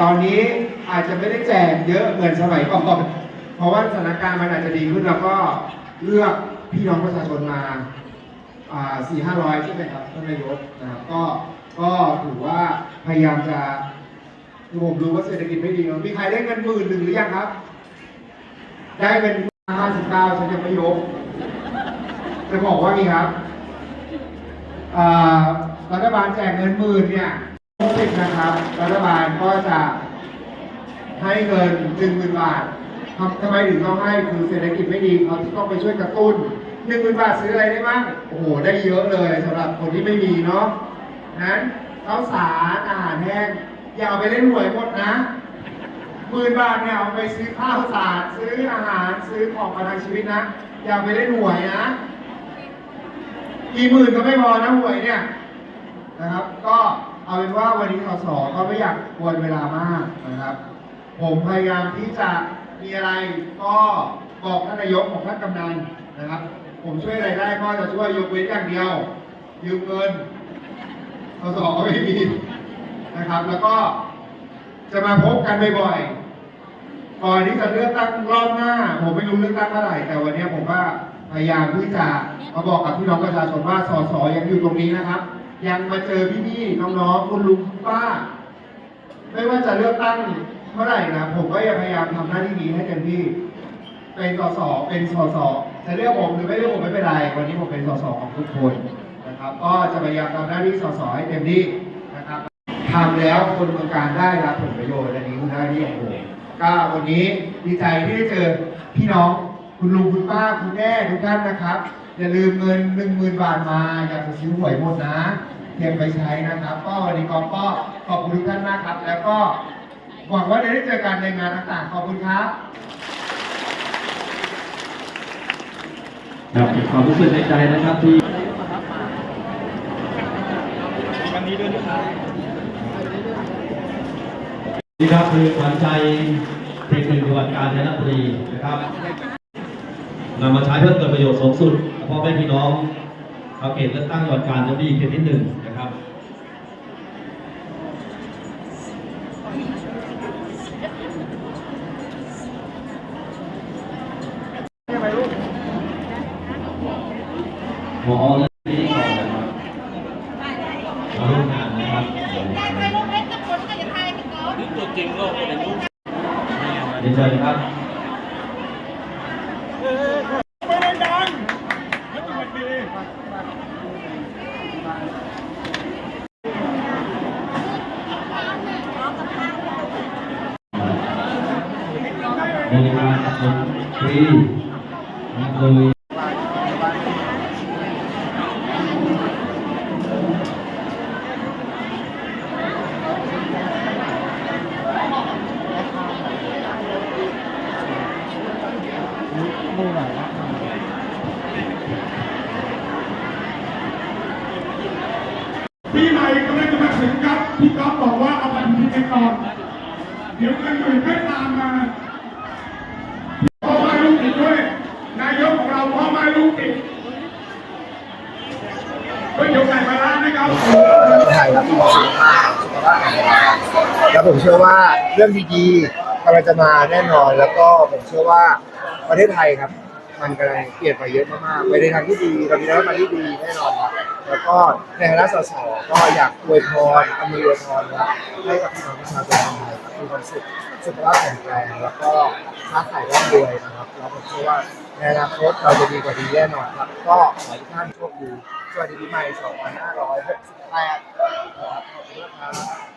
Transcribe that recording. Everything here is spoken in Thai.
ตอนนี้อาจจะไม่ได้แจกเยอะเหมือนสมัยก่อนเพราะว่าสถานการณ์มันอาจจะดีขึ้นแล้วก็เลือกพี่น้องประชาชนมาสี่ห้าร้อยใช่ไหมครับท่านนายกนะครับก็ก็ถือว่าพยายามจะผมรู้ว่าเศรษฐกิจไม่ดีเนอมีใครได้เงินหมื่นหนึ่งหรือยังครับ ได้เป็นห้าสิบเก้าฉันยังไม่ยกจะบอกว่ามีครับรัฐบาลแจกเงินหมื่นเนี่ย สิบนะครับรัฐบาลก็จะให้เงินหนึ่งหมื่นบาททำทำไมถึงต้องให้คือเศรษฐกิจไม่ดีเขาต้องไปช่วยกระตุ้นหนึ่งหมื่นบาทซื้ออะไรได้บ้างโอ้โหได้เยอะเลยสำหรับคนที่ไม่มีเนาะนั้นข้าวสารอาหารแห้งอย่าเอาไปเล่นหวยหมดนะหมื่นบาทเนี่ยเอาไปซื้อข้าวสารซื้ออาหารซื้อของประทังชีวิตนะอย่าไปเล่นหวยนะกี่หมื่นก็ไม่พอนะหวยเนี่ยนะครับ ก็ เอาเป็นว่าวันนี้สสก็ไม่อยากกวนเวลามากนะครับ ผมพยายามที่จะมีอะไรก็บอกท่านนายกบอกท่านกำนันนะครับ ผมช่วยอะไรได้ก็จะช่วยยกเว้นอย่างเดียว ยืมเงินสสก็ไม่มีนะครับ แล้วก็จะมาพบกันบ่อยๆก่อนที่จะเลือกตั้งรอบหน้า ผมไม่รู้เลือกตั้งเมื่อไหร่แต่วันนี้ผมว่าพยายามที่จะมาบอกกับพี่น้องประชาชนว่าสสยังอยู่ตรงนี้นะครับ ยังมาเจอพี่ๆน้องๆคุณลุงคุณป้า ไม่ว่าจะเลือกตั้งเมื่อไหร่นะผมก็จะพยายามทำหน้าที่นี้ให้เต็มที่ เป็นสสเป็นสสจะเรียกผมหรือไม่เรียกผมไม่เป็นไร วันนี้ผมเป็นสสของทุกคนนะครับ ก็จะพยายามทำหน้าที่สสให้เต็มที่นะครับทำแล้วคนเมืองการได้รับผลประโยชน์อันนี้คือหน้าที่ของผมก็วันนี้ดีใจที่ได้เจอพี่น้องคุณลุงคุณป้าคุณแม่ทุกท่านนะครับ อย่าลืมเงินหนึ่งหมื่นบาทมา อย่าไปซื้อหวยหมดนะเตรียมไปใช้นะครับ ก็วันนี้ก็ก็ขอบคุณทุกท่านมากครับ แล้วก็หวังว่าจะได้เจอกันในงานต่างๆ ขอบคุณครับครับเก็บความรู้สึกในใจนะครับที่นี่ครับคือขวัญใจเด็กหนึ่งจังหวัดกาญจนบุรีนะครับนำมาใช้เพื่อเกิดประโยชน์สูงสุด พาะแม่พี่น้องชาวเขตเลือกตั้งจังหวัดกาญจนบุรีเขตที่หนึ่งนะครับ หมอเรื่องนี้ก่อนนะครับมาร่วมงานนะครับตัวจริงโลกเป็นรูปเรียนเชิญครับ บริการดนตรีโดยปีใหม่กำลังจะมาถึงครับพี่ก๊อฟบอกว่าเอาบัตรทีไปก่อนเดี๋ยวเงินหมื่นไม่ตามมาพ่อแม่ลูกติดด้วย นายกของเราพ่อแม่ลูกติดก็ยกไก่มาล้านนะครับ ไทยครับที่บอก แล้วผมเชื่อว่าเรื่องดีๆกำลังจะมาแน่นอน แล้วก็ผมเชื่อว่าประเทศไทยครับ มันกำลังเปลี่ยนไปเยอะมากๆไปในทางที่ดีเรามีนวัตกรรมที่ดีแน่นอนครับแล้วก็ในฐานะสสก็อยากอวยพรอำนวยอวยพรครับให้กับพี่น้องประชาชนไทยครับมีความสุขสุขภาพแข็งแรงแล้วก็ค้าขายร่ำรวยนะครับแล้วผมเชื่อว่าในอนาคตเราจะดีกว่าดีแน่นอนครับ ก็ขอให้ทุกท่านโชคดีสวัสดีปีใหม่2568ครับขอบคุณครับ